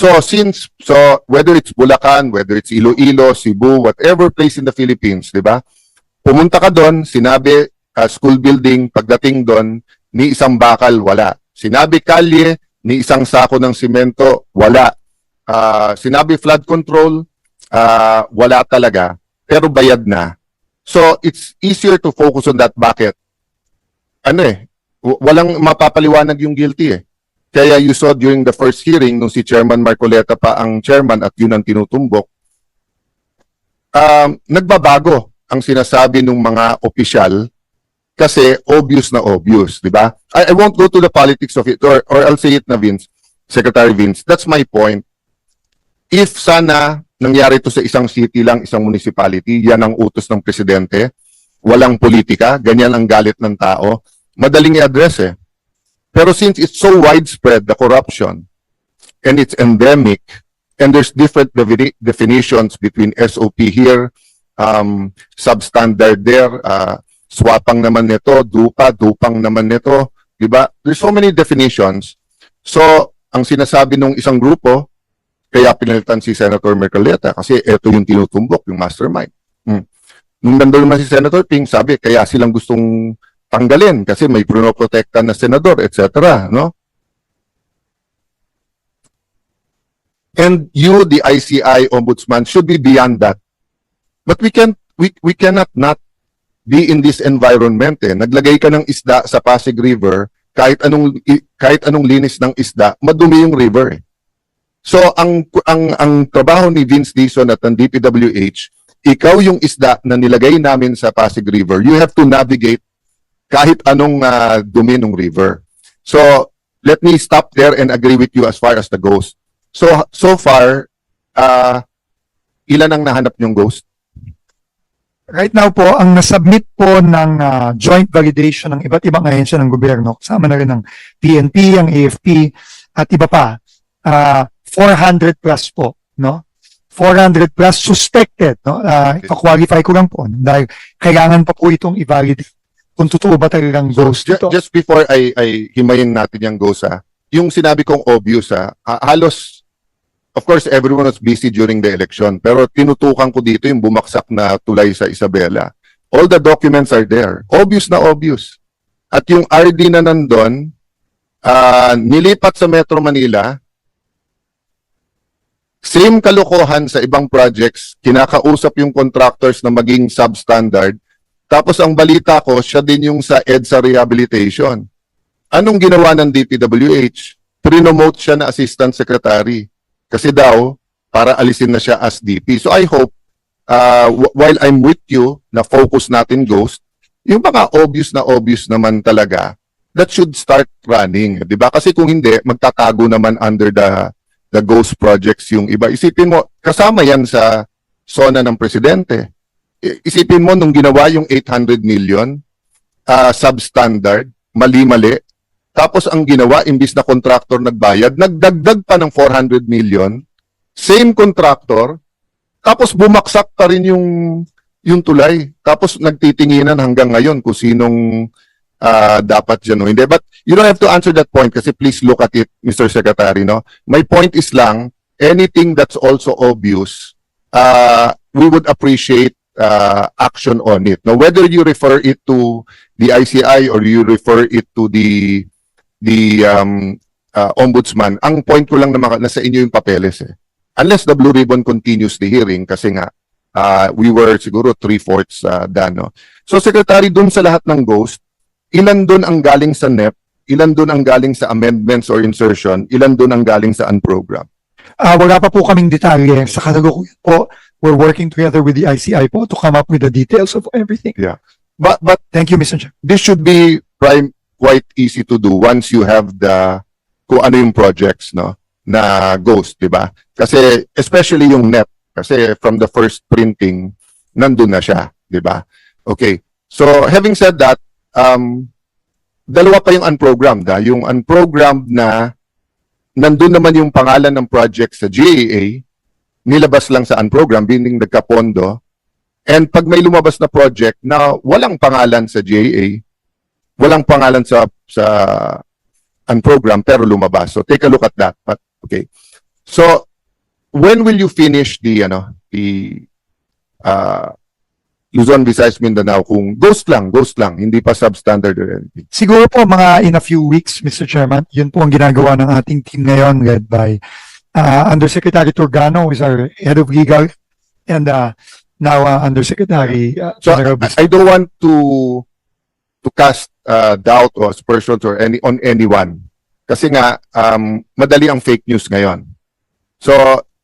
So since so whether it's Bulacan, whether it's Iloilo, Cebu, whatever place in the Philippines, 'di ba? Pumunta ka doon, sinabi ah, school building, pagdating doon, ni isang bakal wala. Sinabi kalye, ni isang sako ng simento wala. Ah, sinabi flood control, ah, wala talaga, pero bayad na. So it's easier to focus on that bucket. Ano eh, walang mapapaliwanag yung guilty eh. Kaya you saw during the first hearing, nung si Chairman Marcoleta pa ang chairman at yun ang tinutumbok, um, nagbabago ang sinasabi ng mga opisyal kasi obvious na obvious, di ba? I, I won't go to the politics of it or, or I'll say it na Vince, Secretary Vince. That's my point. If sana nangyari to sa isang city lang, isang municipality, yan ang utos ng presidente, walang politika, ganyan ang galit ng tao, madaling i-address eh. Pero since it's so widespread, the corruption, and it's endemic, and there's different defini- definitions between SOP here, um, substandard there, uh, swapang naman nito, dupa, dupang naman nito, di ba? There's so many definitions. So, ang sinasabi ng isang grupo, kaya pinalitan si Senator Mercoleta kasi ito yung tinutumbok, yung mastermind. Hmm. Nung nandun naman si Senator Ping, sabi, kaya silang gustong tanggalin kasi may pinoprotekta na senador, etc. No? And you, the ICI ombudsman, should be beyond that. But we can we we cannot not be in this environment eh. Naglagay ka ng isda sa Pasig River, kahit anong kahit anong linis ng isda, madumi yung river eh. So ang ang ang trabaho ni Vince Dizon at ng DPWH, ikaw yung isda na nilagay namin sa Pasig River. You have to navigate kahit anong ah, dumi ng river. So let me stop there and agree with you as far as the ghost. So so far uh, ilan ang nahanap yung ghost? Right now po, ang nasubmit po ng ah, joint validation ng iba't ibang ahensya ng gobyerno, kasama na rin ng PNP, ang AFP, at iba pa, ah, 400 plus po, no? 400 plus suspected, no? Uh, qualify ko lang po, dahil kailangan pa po itong i-validate kung totoo ba talagang ghost Ju- ito. just before I, I himayin natin yung ghost ha, yung sinabi kong obvious ha, ha- halos, of course, everyone was busy during the election, pero tinutukan ko dito yung bumaksak na tulay sa Isabela. All the documents are there. Obvious na obvious. At yung RD na nandun, ah, nilipat sa Metro Manila, same kalokohan sa ibang projects, kinakausap yung contractors na maging substandard, tapos ang balita ko, siya din yung sa EDSA Rehabilitation. Anong ginawa ng DPWH? Prinomote siya na Assistant Secretary. Kasi daw, para alisin na siya as DP. So I hope, uh, wh- while I'm with you, na focus natin Ghost, yung mga obvious na obvious naman talaga, that should start running. Di ba? Kasi kung hindi, magtatago naman under the the Ghost projects yung iba. Isipin mo, kasama yan sa zona ng presidente isipin mo nung ginawa yung 800 million, ah, substandard, mali-mali, tapos ang ginawa, imbis na contractor nagbayad, nagdagdag pa ng 400 million, same contractor, tapos bumaksak pa rin yung, yung tulay. Tapos nagtitinginan hanggang ngayon kung sinong ah, dapat dyan o hindi. But you don't have to answer that point kasi please look at it, Mr. Secretary. No? My point is lang, anything that's also obvious, uh, we would appreciate uh, action on it. Now, whether you refer it to the ICI or you refer it to the the um, uh, ombudsman, ang point ko lang na maka- nasa inyo yung papeles eh. Unless the Blue Ribbon continues the hearing kasi nga uh, we were siguro three-fourths uh, done. No? So, Secretary, dun sa lahat ng ghost, ilan dun ang galing sa NEP, ilan dun ang galing sa amendments or insertion, ilan dun ang galing sa unprogram? Ah, wala pa po kaming detalye sa kasalukuyan po. We're working together with the ICI po to come up with the details of everything. But, but Thank you, Mr. Chair. this should be prime quite easy to do once you have the kung ano yung projects no na ghost di ba kasi especially yung net kasi from the first printing nandun na siya di ba okay so having said that um dalawa pa yung unprogrammed ha? yung unprogrammed na nandun naman yung pangalan ng project sa GAA nilabas lang sa unprogrammed meaning nagkapondo And pag may lumabas na project na walang pangalan sa GAA, walang pangalan sa sa unprogram pero lumabas. So take a look at that. But okay. So, when will you finish the, ano, the, uh, Luzon, Visayas, Mindanao kung ghost lang, ghost lang, hindi pa substandard or anything? Siguro po mga in a few weeks, Mr. Chairman, yun po ang ginagawa ng ating team ngayon led by uh, Undersecretary Turgano, is our head of legal, and uh, now uh, Undersecretary uh, So, General I, I don't want to to cast uh, doubt or aspersions or any on anyone. Kasi nga um, madali ang fake news ngayon. So,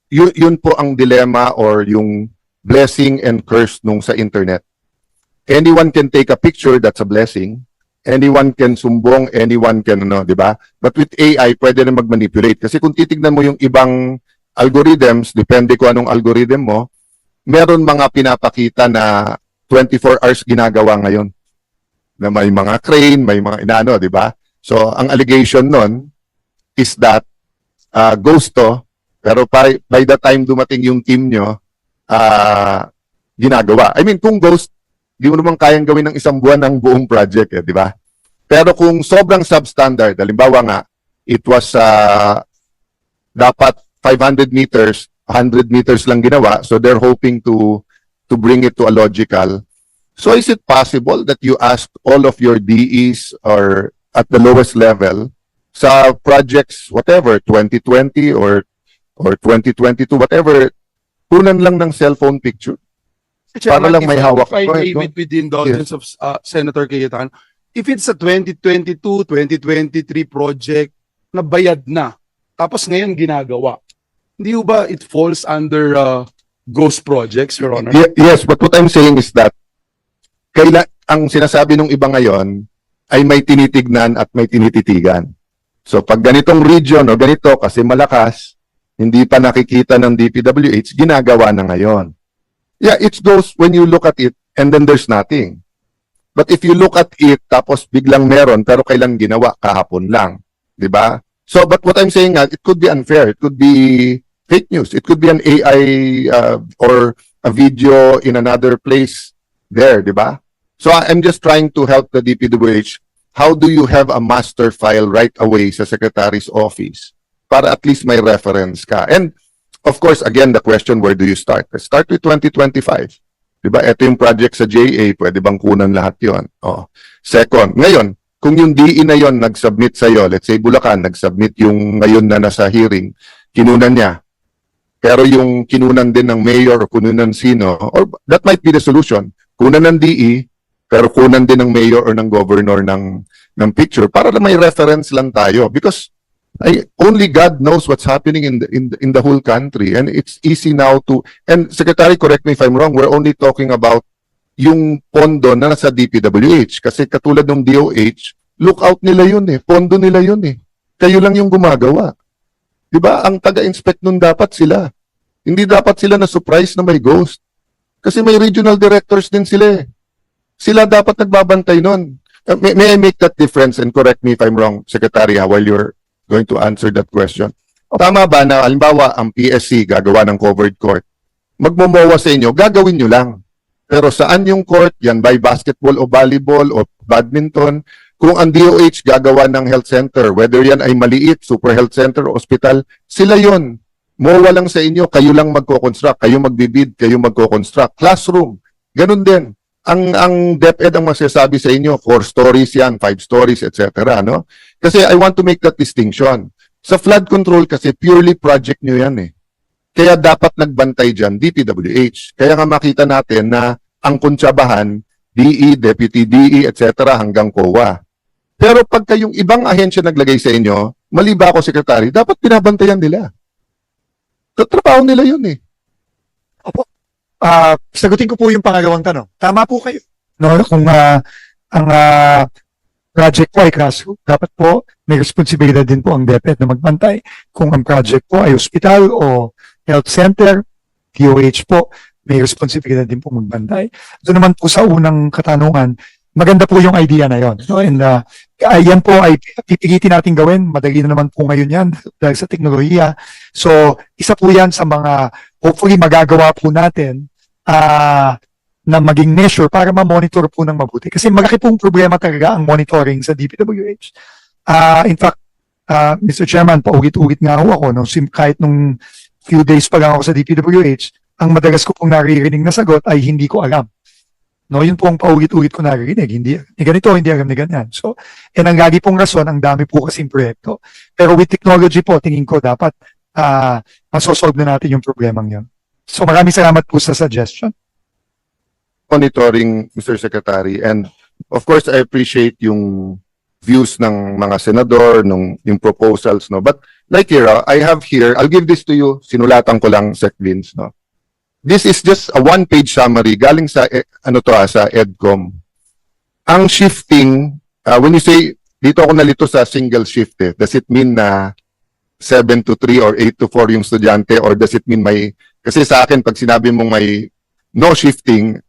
yun, yun po ang dilemma or yung blessing and curse nung sa internet. Anyone can take a picture, that's a blessing. Anyone can sumbong, anyone can ano, 'di ba? But with AI, pwede na mag-manipulate kasi kung titignan mo yung ibang algorithms, depende kung anong algorithm mo, meron mga pinapakita na 24 hours ginagawa ngayon na may mga crane, may mga inaano, di ba? So, ang allegation nun is that uh, ghost to, pero by, by the time dumating yung team nyo, uh, ginagawa. I mean, kung ghost, di mo naman kayang gawin ng isang buwan ng buong project, eh, di ba? Pero kung sobrang substandard, halimbawa nga, it was uh, dapat 500 meters, 100 meters lang ginawa, so they're hoping to to bring it to a logical So is it possible that you ask all of your DEs or at the lowest level sa projects, whatever, 2020 or or 2022, whatever, kunan lang ng cellphone picture? Para lang may hawak. If I ahead, may, go. with, the indulgence of uh, Senator Cayetano, if it's a 2022, 2023 project na bayad na, tapos ngayon ginagawa, hindi ba it falls under uh, ghost projects, Your Honor? Ye- yes, but what I'm saying is that kaila, ang sinasabi ng iba ngayon ay may tinitignan at may tinititigan. So pag ganitong region o ganito kasi malakas, hindi pa nakikita ng DPWH, ginagawa na ngayon. Yeah, it goes when you look at it and then there's nothing. But if you look at it tapos biglang meron pero kailan ginawa kahapon lang, 'di ba? So but what I'm saying nga, it could be unfair, it could be fake news, it could be an AI uh, or a video in another place there, 'di ba? So I'm just trying to help the DPWH. How do you have a master file right away sa secretary's office para at least may reference ka? And of course, again, the question, where do you start? Start with 2025. Diba? Ito yung project sa JA, pwede bang kunan lahat yon? Oh. Second, ngayon, kung yung DE na yon nag-submit sa'yo, let's say Bulacan, nag-submit yung ngayon na nasa hearing, kinunan niya. Pero yung kinunan din ng mayor o kununan sino, or that might be the solution. Kunan ng DE, pero kunan din ng mayor or ng governor ng ng picture para may reference lang tayo because I, only God knows what's happening in the, in the, in the whole country. And it's easy now to and secretary correct me if I'm wrong we're only talking about yung pondo na nasa DPWH kasi katulad ng DOH lookout nila yun eh. Pondo nila yun eh. Kayo lang yung gumagawa. 'di ba ang taga-inspect nun dapat sila. Hindi dapat sila na surprise na may ghost. Kasi may regional directors din sila eh. Sila dapat nagbabantay nun. Uh, may, may I make that difference? And correct me if I'm wrong, Secretary, while you're going to answer that question. Tama ba na, halimbawa, ang PSC gagawa ng covered court? Magmomowa sa inyo, gagawin nyo lang. Pero saan yung court? Yan by basketball o volleyball o badminton? Kung ang DOH gagawa ng health center, whether yan ay maliit, super health center, o hospital, sila yon. Mowa lang sa inyo, kayo lang magko-construct, kayo magbibid, kayo magko-construct. Classroom, ganun din ang ang DepEd ang masasabi sa inyo, four stories yan, five stories, etc. No? Kasi I want to make that distinction. Sa flood control kasi purely project nyo yan eh. Kaya dapat nagbantay dyan, DPWH. Kaya nga makita natin na ang kuntsabahan, DE, Deputy DE, etc. hanggang COA. Pero pagka yung ibang ahensya naglagay sa inyo, mali ba ako, Secretary, dapat pinabantayan nila. Tatrabaho nila yun eh. Ah, sagutin ko po yung pangalawang tanong. Tama po kayo. No, kung ah, ang ah, project po ay classroom, dapat po may responsibilidad din po ang DepEd na magbantay. Kung ang project po ay hospital o health center, DOH po, may responsibilidad din po magbantay. Doon naman po sa unang katanungan, maganda po yung idea na yon. No? And ah, yan po ay pipilitin natin gawin. Madali na naman po ngayon yan dahil sa teknolohiya. So, isa po yan sa mga hopefully magagawa po natin ah na maging measure para ma-monitor po ng mabuti. Kasi malaki pong problema talaga ang monitoring sa DPWH. Ah, in fact, ah, Mr. Chairman, paulit-ulit nga ho ako, no, sim, kahit nung few days pa lang ako sa DPWH, ang madalas ko pong naririnig na sagot ay hindi ko alam. No, yun po ang paulit-ulit ko naririnig. Hindi, ni ganito, hindi alam ni ganyan. So, yan ang lagi pong rason, ang dami po kasing proyekto. Pero with technology po, tingin ko dapat ah masosolve na natin yung problemang yun. So, maraming salamat po sa suggestion. monitoring, Mr. Secretary. And of course, I appreciate yung views ng mga senador, nung yung proposals, no. But like here, I have here, I'll give this to you, sinulatan ko lang, Sec Vince, no. This is just a one-page summary galing sa, eh, ano to, ah, sa EDCOM. Ang shifting, ah, when you say, dito ako nalito sa single shift, eh, does it mean na 7 to 3 or 8 to 4 yung estudyante or does it mean may, kasi sa akin, pag sinabi mong may no shifting,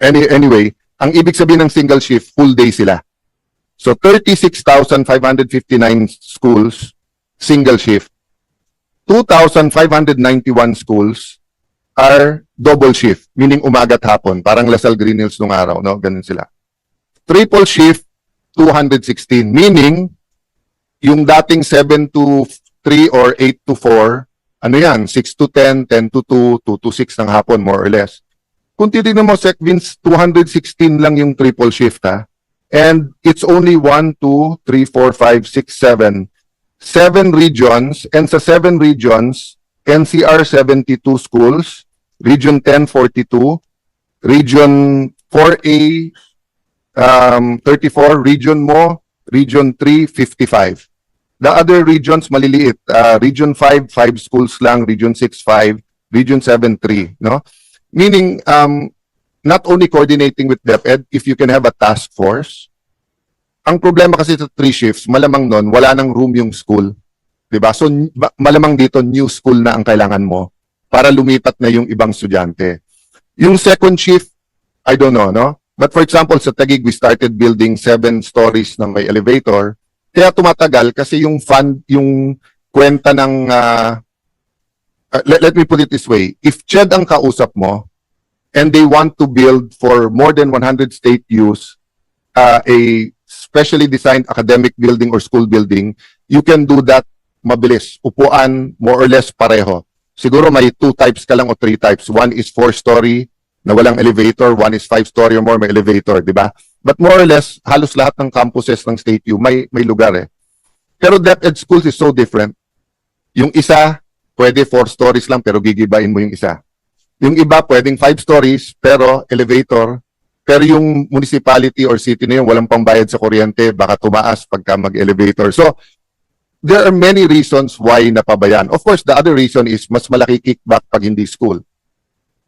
Any, anyway, ang ibig sabihin ng single shift, full day sila. So 36,559 schools, single shift. 2,591 schools are double shift, meaning umaga at hapon, parang Lasal Green Hills nung araw, no? Ganun sila. Triple shift, 216, meaning yung dating 7 to 3 or 8 to 4, ano yan, 6 to 10, 10 to 2, 2 to 6 ng hapon, more or less. Kung titignan mo, Sec Vince, 216 lang yung triple shift, ha? And it's only 1, 2, 3, 4, 5, 6, 7. Seven regions, and sa seven regions, NCR 72 schools, Region 10, 42, Region 4A, um, 34, Region Mo, Region 3, 55. The other regions, maliliit. Uh, region 5, 5 schools lang. Region 6, 5. Region 7, 3. No? Meaning, um, not only coordinating with DepEd, if you can have a task force, ang problema kasi sa three shifts, malamang nun, wala nang room yung school. 'Di ba? So, malamang dito, new school na ang kailangan mo para lumipat na yung ibang estudyante. Yung second shift, I don't know, no? But for example, sa Taguig, we started building seven stories na may elevator. Kaya tumatagal kasi yung fund, yung kwenta ng ah, uh, let, let me put it this way. If CHED ang kausap mo, and they want to build for more than 100 state use uh, a specially designed academic building or school building, you can do that mabilis. Upuan, more or less pareho. Siguro may two types ka lang o three types. One is four-story na walang elevator. One is five-story or more, may elevator, di ba? But more or less, halos lahat ng campuses ng State U may, may lugar eh. Pero DepEd schools is so different. Yung isa, pwede four stories lang pero gigibain mo yung isa. Yung iba, pwedeng five stories pero elevator. Pero yung municipality or city na yun, walang pambayad sa kuryente, baka tumaas pagka mag-elevator. So, there are many reasons why napabayan. Of course, the other reason is mas malaki kickback pag hindi school.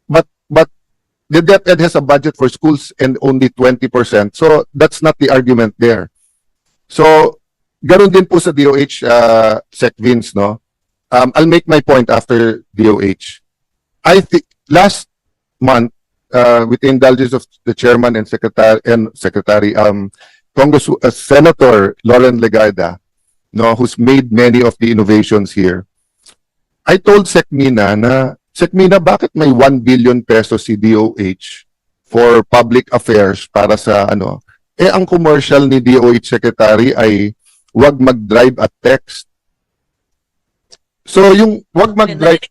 But, but the DepEd has a budget for schools and only 20%. So, that's not the argument there. So, ganun din po sa DOH, uh, Sec Vince, no? Um, I'll make my point after DOH. I think, last month, uh, with the indulgence of the chairman and secretary, and secretary, um, Congress, uh, Senator Lauren Legarda, no, who's made many of the innovations here. I told Secmina na, Secmina, bakit may 1 billion pesos si DOH for public affairs para sa ano? Eh, ang commercial ni DOH Secretary ay wag mag-drive at text. So, yung wag mag-drive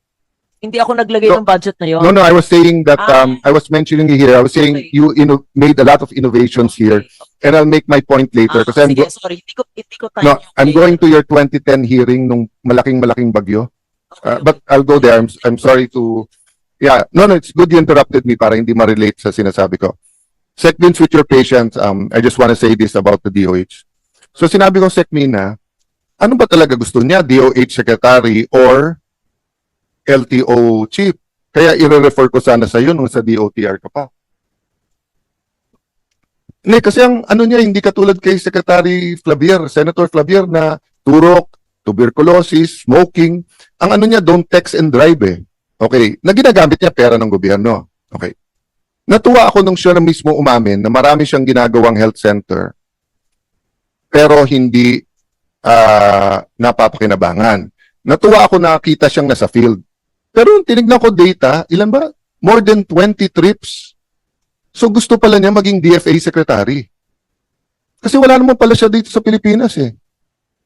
Hindi ako naglagay No, ng budget na yun. No, no, I was saying that, Ah. um, I was mentioning here, I was saying Okay. you, inno- made a lot of innovations here, and I'll make my point later, Ah, kasi I'm, sige, go- sorry. Hindi ko, hindi ko time no, I'm going to your 2010 hearing nung malaking-malaking bagyo. Uh, but I'll go there, I'm, I'm sorry to, yeah, no, no, it's good you interrupted me para hindi ma-relate sa sinasabi ko. Sec Vince, with your patience, um, I just want to say this about the DOH. So sinabi ko, Sec Mina, ano ba talaga gusto niya, DOH Secretary or LTO Chief? Kaya i-refer ko sana sa iyo nung sa DOTR ka pa. Hindi, kasi ang ano niya, hindi katulad kay Secretary Flavier, Senator Flavier na turok, tuberculosis, smoking. Ang ano niya, don't text and drive eh. Okay, na ginagamit niya pera ng gobyerno. Okay. Natuwa ako nung siya na mismo umamin na marami siyang ginagawang health center pero hindi ah, napapakinabangan. Natuwa ako nakita siyang nasa field. Pero nung tinignan ko data, ilan ba? More than 20 trips. So gusto pala niya maging DFA secretary. Kasi wala naman pala siya dito sa Pilipinas eh.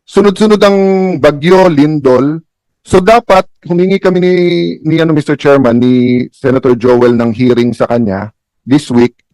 Sunod-sunod ang bagyo, lindol. So dapat humingi kami ni, ni ano Mr. Chairman ni Senator Joel ng hearing sa kanya this week